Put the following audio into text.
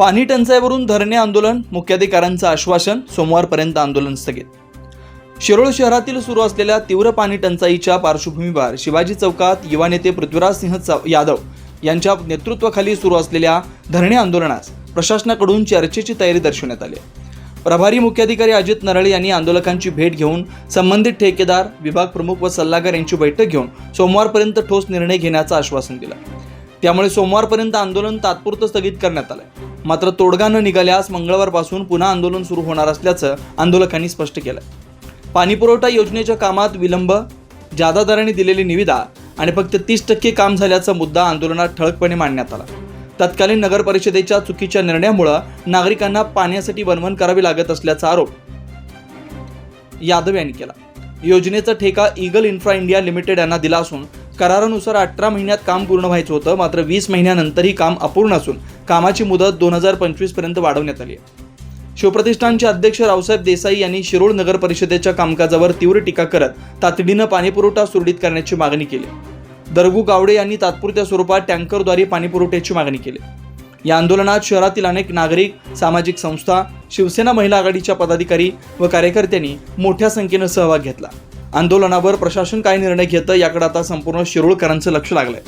पाणी टंचाईवरून धरणे आंदोलन मुख्याधिकाऱ्यांचं आश्वासन सोमवारपर्यंत आंदोलन स्थगित. शिरोळ शहरातील सुरू असलेल्या तीव्र पाणी टंचाईच्या पार्श्वभूमीवर शिवाजी चौकात युवा नेते पृथ्वीराज सिंह चौ- यादव यांच्या नेतृत्वाखाली सुरू असलेल्या धरणे आंदोलनास प्रशासनाकडून चर्चेची तयारी दर्शवण्यात आली. प्रभारी मुख्याधिकारी अजित नरळे यांनी आंदोलकांची भेट घेऊन संबंधित ठेकेदार विभाग प्रमुख व सल्लागार यांची बैठक घेऊन सोमवारपर्यंत ठोस निर्णय घेण्याचं आश्वासन दिलं. त्यामुळे सोमवारपर्यंत आंदोलन तात्पुरतं स्थगित करण्यात आलंय. मात्र तोडगा न निघाल्यास मंगळवारपासून पुन्हा आंदोलन सुरू होणार असल्याचं आंदोलकांनी स्पष्ट केलं पाणीपुरवठा योजनेच्या कामात विलंब जादा दराने दिलेली निविदा आणि फक्त तीस टक्के काम झाल्याचा मुद्दा आंदोलनात ठळकपणे मांडण्यात आला. तत्कालीन नगर परिषदेच्या चुकीच्या निर्णयामुळं नागरिकांना पाण्यासाठी वनवन करावी लागत असल्याचा आरोप यादव यांनी केला. योजनेचा ठेका इगल इन्फ्रा इंडिया लिमिटेड यांना दिला असून करारानुसार अठरा महिन्यात काम पूर्ण व्हायचं होतं मात्र वीस महिन्यानंतरही काम अपूर्ण असून कामाची मुदत दोन हजार पंचवीसपर्यंत वाढवण्यात आली आहे. शिवप्रतिष्ठानचे अध्यक्ष रावसाहेब देसाई यांनी शिरोळ नगर परिषदेच्या कामकाजावर तीव्र टीका करत तातडीनं पाणीपुरवठा सुरळीत करण्याची मागणी केली. दरगू गावडे यांनी तात्पुरत्या स्वरूपात टँकरद्वारे पाणीपुरवठ्याची मागणी केली. या आंदोलनात शहरातील अनेक नागरिक सामाजिक संस्था शिवसेना महिला आघाडीच्या पदाधिकारी व कार्यकर्त्यांनी मोठ्या संख्येनं सहभाग घेतला. आंदोलनावर प्रशासन काय निर्णय घेतं याकडे आता संपूर्ण शिरोळकरांचं लक्ष लागलंय.